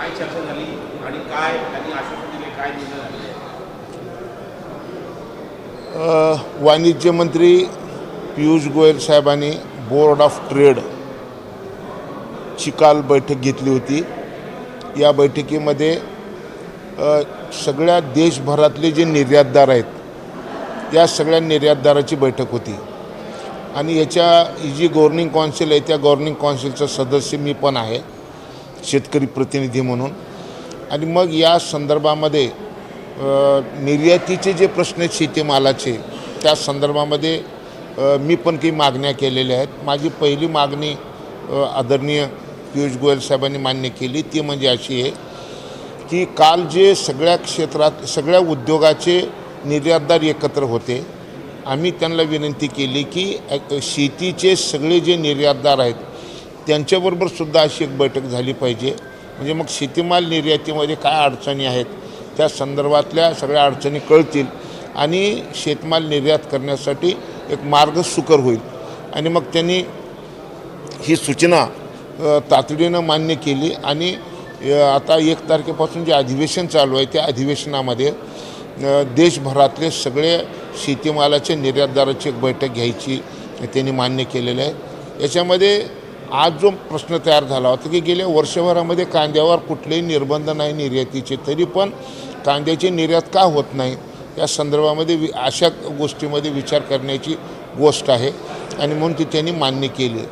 काय चर्चा झाली आणि काय त्यांनी आश्वासन दिले काय निर्णय झाले? वाणिज्य मंत्री पियुष गोयल साहेबांनी बोर्ड ऑफ ट्रेड ची काल बैठक घेतली होती. या बैठकीमध्ये सगळ्या देशभरातले जे निर्यातदार आहेत या सगळ्या निर्यातदाराची बैठक होती. आणि याच्या ही जी गव्हर्निंग कौन्सिल आहे त्या गव्हर्निंग कौन्सिलचा सदस्य मी पण आहे. शेतकरी प्रतिनिधी म्हणून. आणि मग या संदर्भामध्ये निर्यातीचे जे प्रश्न आहेत शेतीमालाचे त्या संदर्भामध्ये मी पण काही मागण्या केलेल्या आहेत. माझी पहिली मागणी आदरणीय पियुष गोयल साहेबांनी मान्य केली. ती म्हणजे अशी आहे की काल जे सगळ्या क्षेत्रात सगळ्या उद्योगाचे निर्यातदार एकत्र होते आम्ही त्यांना विनंती केली की शेतीचे सगळे जे निर्यातदार आहेत त्यांच्याबरोबर सुद्धा अशी एक बैठक झाली पाहिजे. म्हणजे मग शेतीमाल निर्यातीमध्ये काय अडचणी आहेत? त्या संदर्भातल्या सगळ्या अडचणी कळतील आणि शेतमाल निर्यात करण्यासाठी एक मार्ग सुकर होईल. आणि मग त्यांनी ही सूचना तातडीनं मान्य केली आणि आता एक तारखेपासून जे अधिवेशन चालू आहे त्या अधिवेशनामध्ये देशभरातले सगळे शेतीमालाचे निर्यातदाराची एक बैठक घ्यायची त्यांनी मान्य केलेलं आहे. याच्यामध्ये आज जो प्रश्न तयार झाला होता की गेल्या वर्षभरामध्ये कांद्यावर कुठलेही निर्बंध नाही निर्यातीचे तरी पण कांद्याची निर्यात का होत नाही? या संदर्भामध्ये वि अशा गोष्टीमध्ये विचार करण्याची गोष्ट आहे आणि म्हणून ती त्यांनी मान्य केली.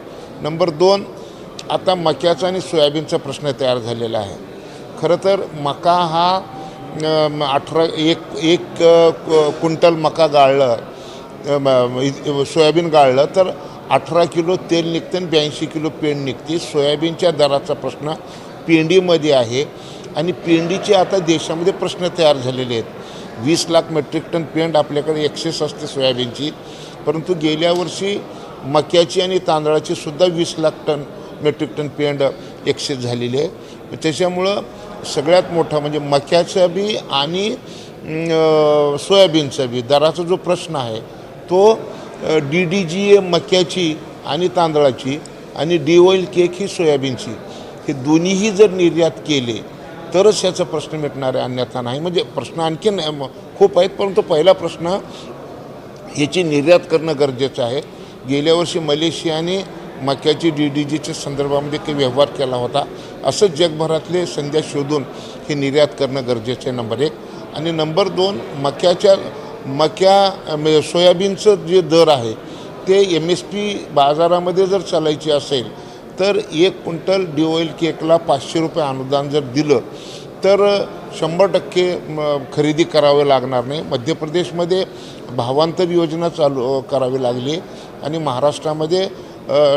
नंबर दोन आता मक्याचा आणि सोयाबीनचा प्रश्न तयार झालेला आहे. खरं तर मका हा अठरा एक एक क्विंटल मका गाळलं सोयाबीन गाळलं तर अठरा किलो तेल निघतं आणि ब्याऐंशी किलो पेंड निघते. सोयाबीनच्या दराचा प्रश्न पेंडीमध्ये आहे. आणि पेंडीचे आता देशामध्ये प्रश्न तयार झालेले आहेत. वीस लाख मेट्रिक टन पेंड आपल्याकडे एक्सेस असते सोयाबीनची. परंतु गेल्या वर्षी मक्याची आणि तांदळाची सुद्धा वीस लाख टन मेट्रिक टन पेंड एक्सेस झालेली आहे. त्याच्यामुळं सगळ्यात मोठा म्हणजे मक्याचं बी आणि सोयाबीनचं बी दराचा जो प्रश्न आहे तो डी डी जी ए मक्याची आणि तांदळाची आणि डी ऑइल केक ही सोयाबीनची. हे दोन्हीही जर निर्यात केले तरच याचा प्रश्न मिटणार आहे अन्यथा नाही. म्हणजे प्रश्न आणखीन खूप आहेत परंतु पहिला प्रश्न याची निर्यात करणं गरजेचं आहे. गेल्या वर्षी मलेशियाने मक्याची डी डी जीच्या संदर्भामध्ये काही व्यवहार केला होता. असंच जगभरातले संध्या शोधून हे निर्यात करणं गरजेचं आहे नंबर एक. आणि नंबर दोन मक्याच्या मक्या म्हणजे सोयाबीनचं जे दर आहे ते एम एस पी बाजारामध्ये जर चालायची असेल तर एक क्विंटल डी ऑइल केकला पाचशे रुपये अनुदान जर दिलं तर शंभर टक्के खरेदी करावे लागणार नाही. मध्य प्रदेशमध्ये भावांतर योजना चालू करावी लागली आणि महाराष्ट्रामध्ये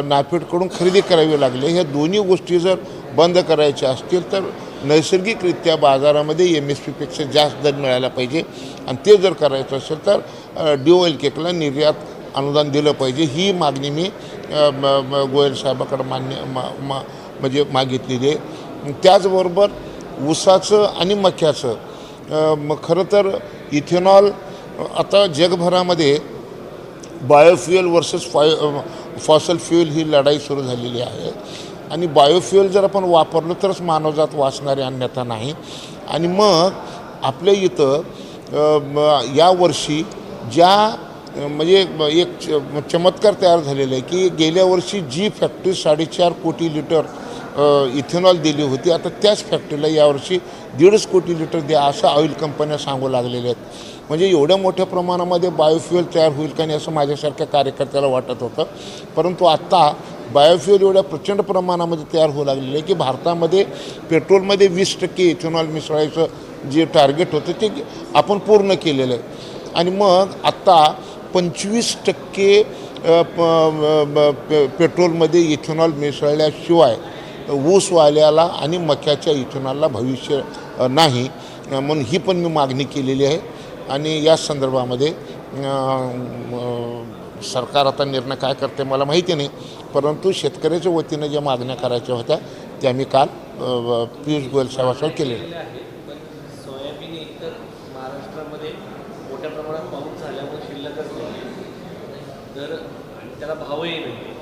नाफेडकडून खरेदी करावी लागली. ह्या दोन्ही गोष्टी जर बंद करायच्या असतील तर नैसर्गिकरित्या बाजारामध्ये एम एस पीपेक्षा जास्त दर मिळायला पाहिजे. आणि ते जर करायचं असेल तर ड्यू ऑइल केकला निर्यात अनुदान दिलं पाहिजे. ही मागणी मी गोयल साहेबाकडे मान्य मा मा म्हणजे मागितलेली आहे. त्याचबरोबर ऊसाचं आणि मक्याचं मग खरं तर इथेनॉल आता जगभरामध्ये बायोफ्युएल वर्सेस फाय फॉसल फ्युएल ही लढाई सुरू झालेली आहे. आणि बायोफ्युएल जर आपण वापरलं तरच मानवजात वाचणारे अन्यथा नाही. आणि मग आपल्या इथं अ, म- यावर्षी ज्या म्हणजे एक च- चमत्कार तयार झालेला आहे की गेल्या वर्षी जी फॅक्टरी साडेचार कोटी लिटर इथेनॉल दिली होती. आता त्याच फॅक्टरीला यावर्षी दीडच कोटी लिटर द्या असं ऑइल कंपन्या सांगू लागलेल्या आहेत. म्हणजे एवढ्या मोठ्या प्रमाणामध्ये बायोफ्युअल तयार होईल का नाही असं माझ्यासारख्या कार्यकर्त्याला वाटत होतं. परंतु आत्ता बायोफ्युअल एवढ्या प्रचंड प्रमाणामध्ये तयार होऊ लागलेलं आहे की भारतामध्ये पेट्रोलमध्ये वीस टक्के इथेनॉल मिसळायचं जे टार्गेट होतं ते आपण पूर्ण केलेलं आहे. आणि मग आत्ता पंचवीस टक्के प- पेट्रोलमध्ये इथेनॉल मिसळल्याशिवाय ऊसवाल्याला आणि मक्याच्या इथेनॉलला भविष्य नाही. म्हणून ही पण मी मागणी केलेली आहे. आणि या संदर्भामध्ये सरकार आता निर्णय काय करते मला माहिती नाही. परंतु शेतकऱ्याच्या वतीनं ज्या मागण्या करायच्या होत्या त्या मी काल पियुष गोयल साहेबासह केलेल्या सोयाबीन एकतर महाराष्ट्रामध्ये मोठ्या प्रमाणात पाऊस झाल्यामुळे शिल्लकच नाही. तर त्याला भावही नाही.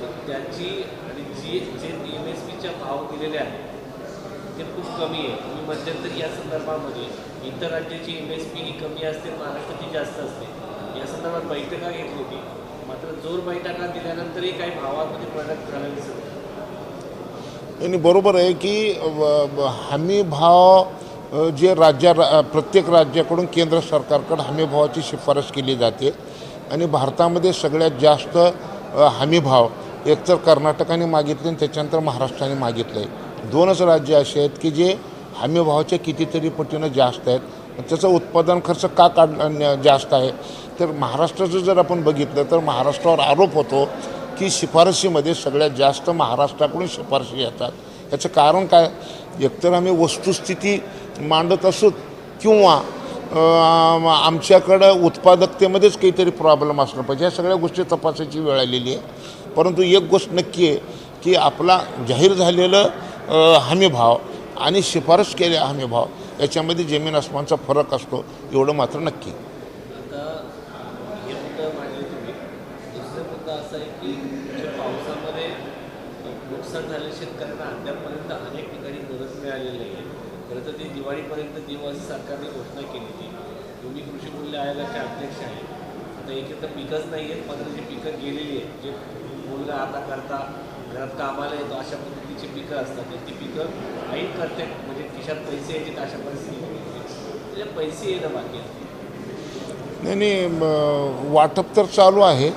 तर त्याची आणि जी जे एम एस पीच्या भाव दिलेले आहेत ते खूप कमी आहे. तुम्ही मध्यंतरी या संदर्भामध्ये इतर राज्याची एम एस पी ही कमी असते महाराष्ट्राची जास्त असते. या संदर्भात बैठका घेतली होती. मात्र जोर बैठका दिल्यानंतरही काही भावामध्ये प्रगत झाला दिसत आणि बरोबर आहे की हमी भाव जे राज्या प्रत्येक राज्याकडून केंद्र सरकारकडे हमीभावाची शिफारस केली जाते. आणि भारतामध्ये सगळ्यात जास्त हमीभाव एकतर कर्नाटकाने मागितले आणि त्याच्यानंतर महाराष्ट्राने मागितलं आहे दोनच राज्य असे आहेत की जे हमीभावाच्या कितीतरी पटीनं जास्त आहेत. त्याचं उत्पादन खर्च का काढ न- जास्त आहे? तर महाराष्ट्राचं जर आपण बघितलं तर महाराष्ट्रावर आरोप होतो की शिफारशीमध्ये सगळ्यात जास्त महाराष्ट्राकडून शिफारशी येतात. याचं कारण काय? एकतर आम्ही वस्तुस्थिती मांडत असू किंवा आमच्याकडं उत्पादकतेमध्येच काहीतरी प्रॉब्लेम असला पाहिजे. या सगळ्या गोष्टी तपासायची वेळ आलेली आहे. परंतु एक गोष्ट नक्की आहे की आपला जाहीर झालेलं हमीभाव आणि शिफारस केलेला हमीभाव याच्यामध्ये जमीन आसमानचा फरक असतो एवढं मात्र नक्की. आता मुद्दा अनेक ठिकाणी मदत आहे. तर ती दिवाळीपर्यंत देऊ सरकारने घोषणा केली होती. तुम्ही कृषी मूल्य आयोगाचे अध्यक्ष आहे. आता एक तर पिकच नाही आहेत मात्र जी पिकं गेलेली आहेत जे मुलगा आता करता घरात कामाला येतो अशा पद्धतीची पिकं असतात. तर ती पिकं ऐन करते म्हणजे खिशात पैसे यायचे अशा परिस्थिती त्याचे पैसे येणं बाकी नाही नाही वाटप तर चालू आहे.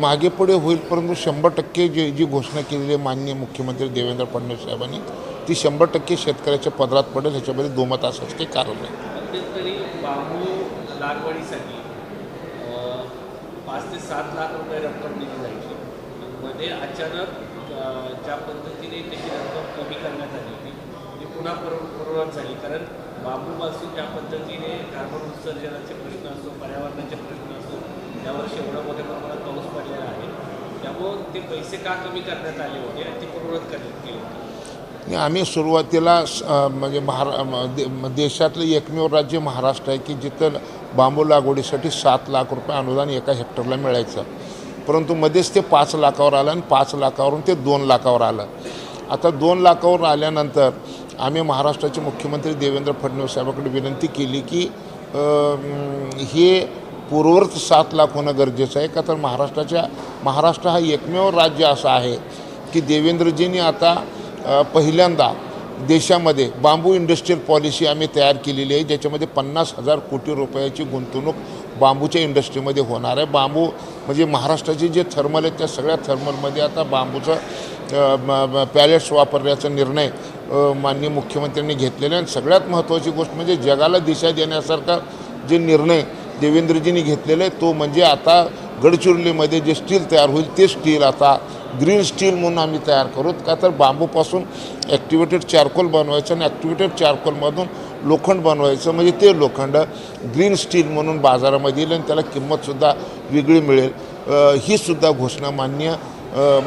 मागे पुढे होईल परंतु शंभर टक्के जी जी घोषणा केलेली आहे माननीय मुख्यमंत्री देवेंद्र फडणवीस साहेबांनी ती शंभर टक्के शेतकऱ्याच्या पदरात पडेल ह्याच्यामध्ये दोमत असायचं काही कारण नाही. मध्यंतरी बांबू लागवडीसाठी पाच ते सात लाख रुपये रक्कम दिली जायची मध्ये अचानक ज्या पद्धतीने त्याची रक्कम कमी करण्यात आली होती ती पुन्हा पूर्व पूर्ववत झाली. कारण बांबूपासून ज्या पद्धतीने कार्बन उत्सर्जनाचे प्रश्न असो पर्यावरणाचे प्रश्न असो यावर्षी एवढा मोठ्या प्रमाणात पाऊस पडलेला आहे. त्यामुळं ते पैसे का कमी करण्यात आले होते आणि ते पूर्ववत करण्यात गेले होते? आम्ही सुरुवातीला म्हणजे महारा देशातलं एकमेव राज्य महाराष्ट्र आहे की जिथं बांबू लागवडीसाठी सात लाख रुपये अनुदान एका हेक्टरला मिळायचं. परंतु मध्येच ते पाच लाखावर आलं आणि पाच लाखावरून ते दोन लाखावर आलं. आता दोन लाखावर आल्यानंतर आम्ही महाराष्ट्राचे मुख्यमंत्री देवेंद्र फडणवीस साहेबाकडे विनंती केली की हे पूर्ववत सात लाख होणं गरजेचं आहे. का तर महाराष्ट्राच्या महाराष्ट्र हा एकमेव राज्य असं आहे की देवेंद्रजींनी आता पहिल्यांदा देशामध्ये बांबू इंडस्ट्रियल पॉलिसी आम्ही तयार केलेली आहे. ज्याच्यामध्ये पन्नास हजार कोटी रुपयाची गुंतवणूक बांबूच्या इंडस्ट्रीमध्ये होणार आहे. बांबू म्हणजे महाराष्ट्राचे जे थर्मल आहेत त्या सगळ्या थर्मलमध्ये आता बांबूचं पॅलेट्स वापरण्याचा निर्णय माननीय मुख्यमंत्र्यांनी घेतलेला आहे. आणि सगळ्यात महत्त्वाची गोष्ट म्हणजे जगाला दिशा देण्यासारखा जे निर्णय देवेंद्रजींनी घेतलेला आहे तो म्हणजे आता गडचिरोलीमध्ये जे स्टील तयार होईल ते स्टील आता ग्रीन स्टील म्हणून आम्ही तयार करू. का तर बांबूपासून ॲक्टिवेटेड चारकोल बनवायचं आणि ॲक्टिवेटेड चारकोलमधून लोखंड बनवायचं म्हणजे ते लोखंड ग्रीन स्टील म्हणून बाजारामध्ये येईल आणि त्याला किंमतसुद्धा वेगळी मिळेल. हीसुद्धा ही सुद्धा घोषणा मान्य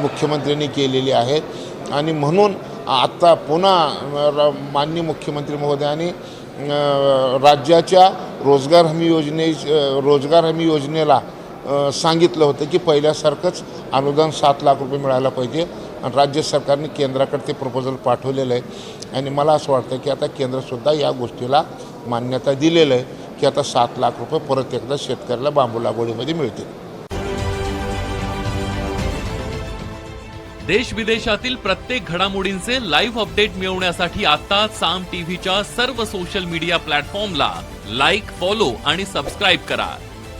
मुख्यमंत्र्यांनी केलेली आहे. आणि म्हणून आत्ता पुन्हा र- माननीय मुख्यमंत्री महोदयांनी राज्याच्या रोजगार हमी योजने रोजगार हमी योजनेला सांगितलं होतं की पहिल्यासारखंच अनुदान सात लाख रुपये मिळायला पाहिजे आणि राज्य सरकारने केंद्राकडे ते प्रपोजल पाठवलेलं आहे. आणि मला असं वाटतं की आता केंद्रसुद्धा या गोष्टीला मान्यता दिलेलं आहे की आता सात लाख रुपये परत एकदा शेतकऱ्याला बांबू लागवडीमध्ये मिळतील. देश विदेशातील प्रत्येक घडामोडींचे लाईव्ह अपडेट मिळवण्यासाठी आता साम टीव्हीच्या सर्व सोशल मीडिया प्लॅटफॉर्मला लाईक फॉलो आणि सबस्क्राईब करा.